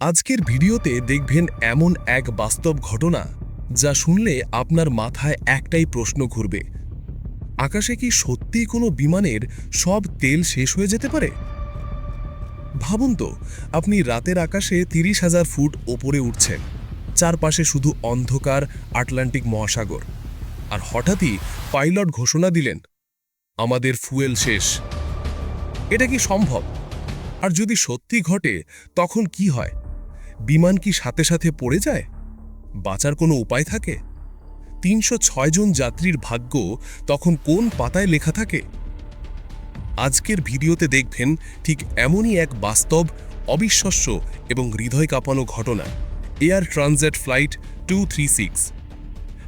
আজকের ভিডিওতে দেখবেন এমন এক বাস্তব ঘটনা যা শুনলে আপনার মাথায় একটাই প্রশ্ন ঘুরবে। আকাশে কি সত্যিই কোনো বিমানের সব তেল শেষ হয়ে যেতে পারে? ভাবুন তো, আপনি রাতের আকাশে তিরিশ হাজার ফুট ওপরে উঠছেন, চারপাশে শুধু অন্ধকার আটলান্টিক মহাসাগর। আর হঠাৎই পাইলট ঘোষণা দিলেন, আমাদের ফুয়েল শেষ। এটা কি সম্ভব? আর যদি সত্যি ঘটে, তখন কি হয়? বিমান কি সাথে সাথে পড়ে যায়? বাঁচার কোনো উপায় থাকে? তিনশো জন যাত্রীর ভাগ্য তখন কোন পাতায় লেখা থাকে? আজকের ভিডিওতে দেখবেন ঠিক এমনই এক বাস্তব, অবিশ্বাস্য এবং হৃদয় কাঁপানো ঘটনা, এয়ার ট্রানজেট ফ্লাইট টু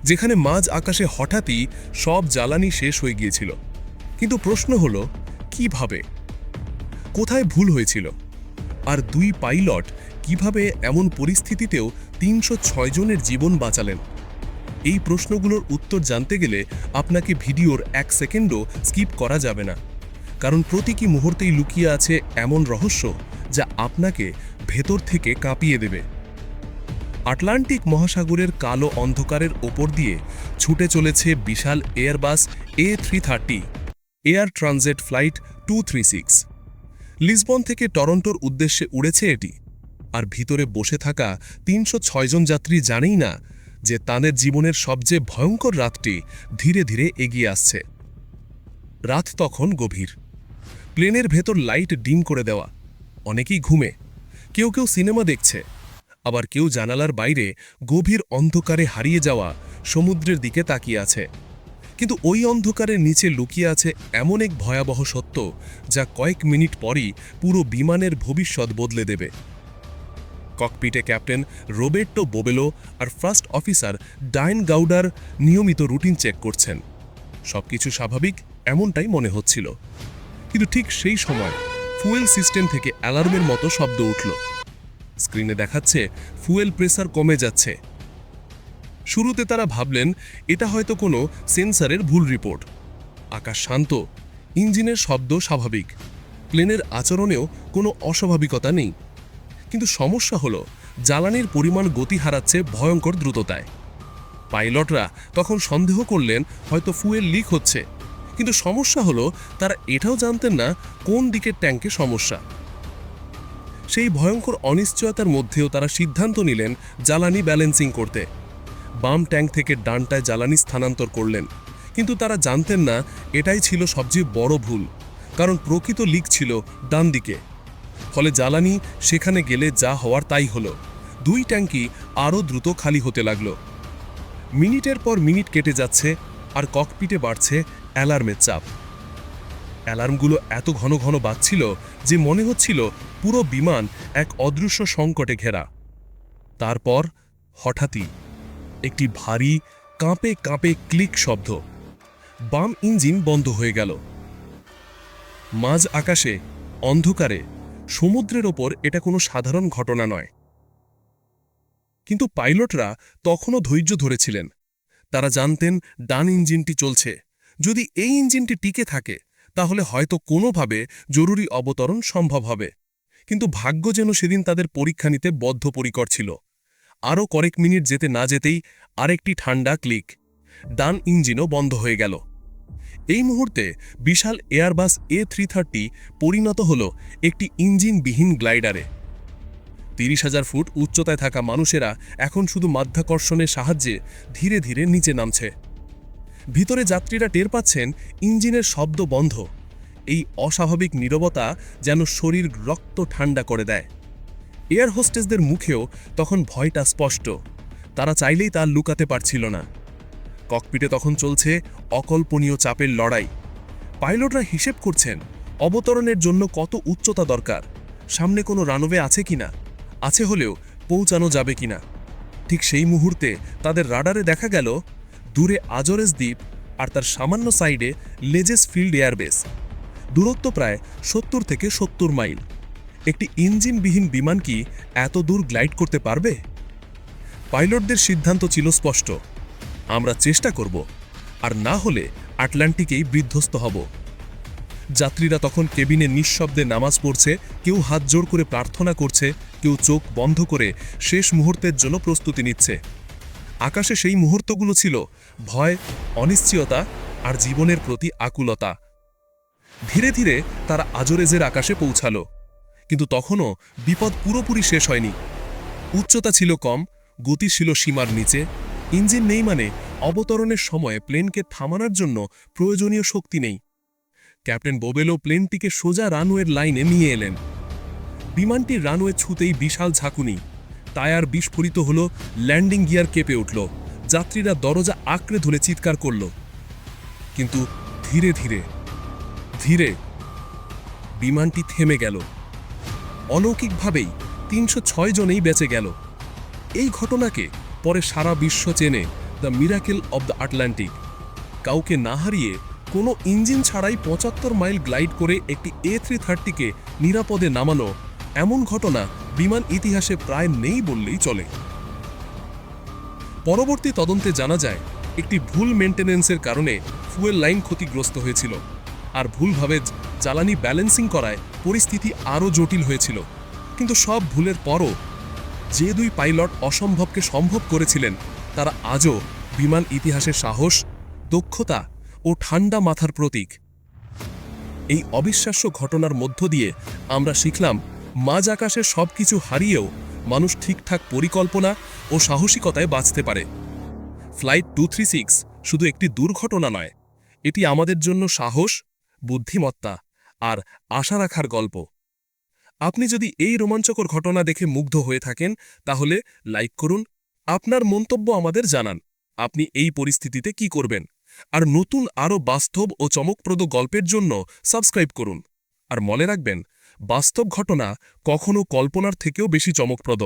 যেখানে মাঝ আকাশে হঠাৎই সব জ্বালানি শেষ হয়ে গিয়েছিল। কিন্তু প্রশ্ন হলো, কীভাবে? কোথায় ভুল হয়েছিল? আর দুই পাইলট কীভাবে এমন পরিস্থিতিতেও তিনশো ছয় জনের জীবন বাঁচালেন? এই প্রশ্নগুলোর উত্তর জানতে গেলে আপনাকে ভিডিওর এক সেকেন্ডও স্কিপ করা যাবে না। কারণ প্রতিটি মুহূর্তেই লুকিয়ে আছে এমন রহস্য যা আপনাকে ভেতর থেকে কাঁপিয়ে দেবে। আটলান্টিক মহাসাগরের কালো অন্ধকারের ওপর দিয়ে ছুটে চলেছে বিশাল Airbus A three thirty, Air Transat flight two three six. Lisbon থেকে টরন্টোর উদ্দেশ্যে উড়েছে এটি। আর ভিতরে বসে থাকা তিনশো জন যাত্রী জানেই না যে তাদের জীবনের সবচেয়ে ভয়ঙ্কর রাতটি ধীরে ধীরে এগিয়ে আসছে। রাত তখন গভীর। প্লেনের ভেতর লাইট ডিম করে দেওয়া। অনেকেই ঘুমে। কেউ কেউ সিনেমা দেখছে। আবার কেউ জানালার বাইরে গভীর অন্ধকারে হারিয়ে যাওয়া সমুদ্রের দিকে তাকিয়ে আছে। কিন্তু ওই অন্ধকারের নিচে লুকিয়ে আছে এমন এক ভয়াবহ সত্য যা কয়েক মিনিট পরই পুরো বিমানের ভবিষ্যৎ বদলে দেবে। ককপিটে ক্যাপ্টেন রোবের্টো বোবেলো আর ফার্স্ট অফিসার ডাইন গাউডার নিয়মিত রুটিন চেক করছেন। সবকিছু স্বাভাবিক, এমনটাই মনে হচ্ছিল। কিন্তু ঠিক সেই সময় ফুয়েল সিস্টেম থেকে অ্যালার্মের মতো শব্দ উঠল। স্ক্রিনে দেখাচ্ছে ফুয়েল প্রেসার কমে যাচ্ছে। শুরুতে তারা ভাবলেন, এটা হয়তো কোনো সেন্সারের ভুল রিপোর্ট আকাশ শান্ত, ইঞ্জিনের শব্দ স্বাভাবিক। প্লেনের আচরণেও কোনো অস্বাভাবিকতা নেই। কিন্তু সমস্যা হলো, জ্বালানির পরিমাণ গতি হারাচ্ছে ভয়ঙ্কর দ্রুততায়। পাইলটরা তখন সন্দেহ করলেন, হয়তো ফুয়েল লিক হচ্ছে। কিন্তু সমস্যা হলো, তারা এটাও জানতেন না কোন দিকের ট্যাঙ্কে সমস্যা। সেই ভয়ঙ্কর অনিশ্চয়তার মধ্যেও তারা সিদ্ধান্ত নিলেন জ্বালানি ব্যালেন্সিং করতে। বাম ট্যাঙ্ক থেকে ডানটায় জ্বালানি স্থানান্তর করলেন। কিন্তু তারা জানতেন না, এটাই ছিল সবচেয়ে বড় ভুল। কারণ প্রকৃত লিক ছিল ডান দিকে। ফলে জ্বালানি সেখানে গেলে যা হওয়ার তাই হলো। দুই ট্যাঙ্কি আরও দ্রুত খালি হতে লাগল। মিনিটের পর মিনিট কেটে যাচ্ছে আর ককপিটে বাড়ছে অ্যালার্মের চাপ। অ্যালার্মগুলো এত ঘন ঘন বাজছিল যে মনে হচ্ছিল পুরো বিমান এক অদৃশ্য সংকটে ঘেরা। তারপর হঠাৎই একটি ভারী, কাঁপে কাঁপে ক্লিক শব্দ। বাম ইঞ্জিন বন্ধ হয়ে গেল। মাঝ আকাশে অন্ধকারে সমুদ্রের ওপর এটা কোনো সাধারণ ঘটনা নয়। কিন্তু পাইলটরা তখনও ধৈর্য ধরেছিলেন। তারা জানতেন, ডান ইঞ্জিনটি চলছে। যদি এই ইঞ্জিনটি টিকে থাকে, তাহলে হয়তো কোনোভাবে জরুরি অবতরণ সম্ভব হবে। কিন্তু ভাগ্য যেন সেদিন তাদের পরীক্ষা নিতে বদ্ধপরিকর ছিল। আরও কয়েক মিনিট যেতে না যেতেই আরেকটি ঠান্ডা ক্লিক। ডান ইঞ্জিনও বন্ধ হয়ে গেল। এই মুহূর্তে বিশাল এয়ারবাস এ থ্রি থার্টি পরিণত হল একটি ইঞ্জিনবিহীন গ্লাইডারে। তিরিশ হাজার ফুট উচ্চতায় থাকা মানুষেরা এখন শুধু মাধ্যাকর্ষণের সাহায্যে ধীরে ধীরে নিচে নামছে। ভিতরে যাত্রীরা টের পাচ্ছেন ইঞ্জিনের শব্দ বন্ধ। এই অস্বাভাবিক নীরবতা যেন শরীর রক্ত ঠান্ডা করে দেয়। এয়ার হোস্টেসদের মুখেও তখন ভয়টা স্পষ্ট। তারা চাইলেই তা লুকাতে পারছিল না। ককপিটে তখন চলছে অকল্পনীয় চাপের লড়াই। পাইলটরা হিসেব করছেন, অবতরণের জন্য কত উচ্চতা দরকার, সামনে কোনো রানওয়ে আছে কিনা, আছে হলেও পৌঁছানো যাবে কিনা। ঠিক সেই মুহূর্তে তাদের রাডারে দেখা গেল দূরে আজরেস দ্বীপ আর তার সামান্য সাইডে লেজেস ফিল্ড এয়ারবেস। দূরত্ব প্রায় সত্তর থেকে সত্তর মাইল। একটি ইঞ্জিনবিহীন বিমান কি এত দূর গ্লাইড করতে পারবে? পাইলটদের সিদ্ধান্ত ছিল স্পষ্ট। আমরা চেষ্টা করব, আর না হলে আটলান্টিকেই বিধ্বস্ত হব। যাত্রীরা তখন কেবিনে নিঃশব্দে নামাজ পড়ছে, কেউ হাত জোর করে প্রার্থনা করছে, কেউ চোখ বন্ধ করে শেষ মুহূর্তের জন্য প্রস্তুতি নিচ্ছে। আকাশে সেই মুহূর্তগুলো ছিল ভয়, অনিশ্চয়তা আর জীবনের প্রতি আকুলতা। ধীরে ধীরে তারা আজরেজের আকাশে পৌঁছালো, কিন্তু তখনও বিপদ পুরোপুরি শেষ হয়নি। উচ্চতা ছিল কম, গতি ছিল সীমার নিচে ইঞ্জিন নেই মানে অবতরণের সময় প্লেনকে থামানোর জন্য প্রয়োজনীয় শক্তি নেই। ক্যাপ্টেন বোবেলো প্লেনটিকে সোজা রানওয়ের লাইনে নিয়ে এলেন। বিমানটির রানওয়ে ছুতেই বিশাল ঝাঁকুনি। টায়ার বিস্ফোরিত হল, ল্যান্ডিং গিয়ার কেঁপে উঠল, যাত্রীরা দরজা আঁকড়ে ধরে চিৎকার করল। কিন্তু ধীরে ধীরে ধীরে বিমানটি থেমে গেল। অলৌকিকভাবেই তিনশো ছয় জনেই বেঁচে গেল। এই ঘটনাকে পরে সারা বিশ্ব চেনে the miracle of the Atlantic. কাউকে না হারিয়ে কোনো ইঞ্জিন ছাড়াই পঁচাত্তর মাইল গ্লাইড করে একটি এ থ্রি থার্টিকে নিরাপদে নামানো এমন ঘটনা বিমান ইতিহাসে প্রায় নেই বললেই চলে। পরবর্তী তদন্তে জানা যায়, একটি ভুল মেনটেন্যান্সের কারণে ফুয়েল লাইন ক্ষতিগ্রস্ত হয়েছিল, আর ভুলভাবে জ্বালানি ব্যালেন্সিং করায় পরিস্থিতি আরও জটিল হয়েছিল। কিন্তু সব ভুলের পরও যে দুই পাইলট অসম্ভবকে সম্ভব করেছিলেন, তারা আজও বিমান ইতিহাসের সাহস, দক্ষতা ও ঠান্ডা মাথার প্রতীক। এই অবিশ্বাস্য ঘটনার মধ্য দিয়ে আমরা শিখলাম, মাঝ আকাশে সব কিছু হারিয়েও মানুষ ঠিকঠাক পরিকল্পনা ও সাহসিকতায় বাঁচতে পারে। ফ্লাইট টু শুধু একটি দুর্ঘটনা নয়, এটি আমাদের জন্য সাহস, বুদ্ধিমত্তা আর আশা রাখার গল্প। আপনি যদি এই রোমাঞ্চকর ঘটনা দেখে মুগ্ধ হয়ে থাকেন, তাহলে লাইক করুন, আপনার মন্তব্য আমাদের জানান, আপনি এই পরিস্থিতিতে কি করবেন। আর নতুন আরও বাস্তব ও চমকপ্রদ গল্পের জন্য সাবস্ক্রাইব করুন। আর মনে রাখবেন, বাস্তব ঘটনা কখনও কল্পনার থেকেও বেশি চমকপ্রদ।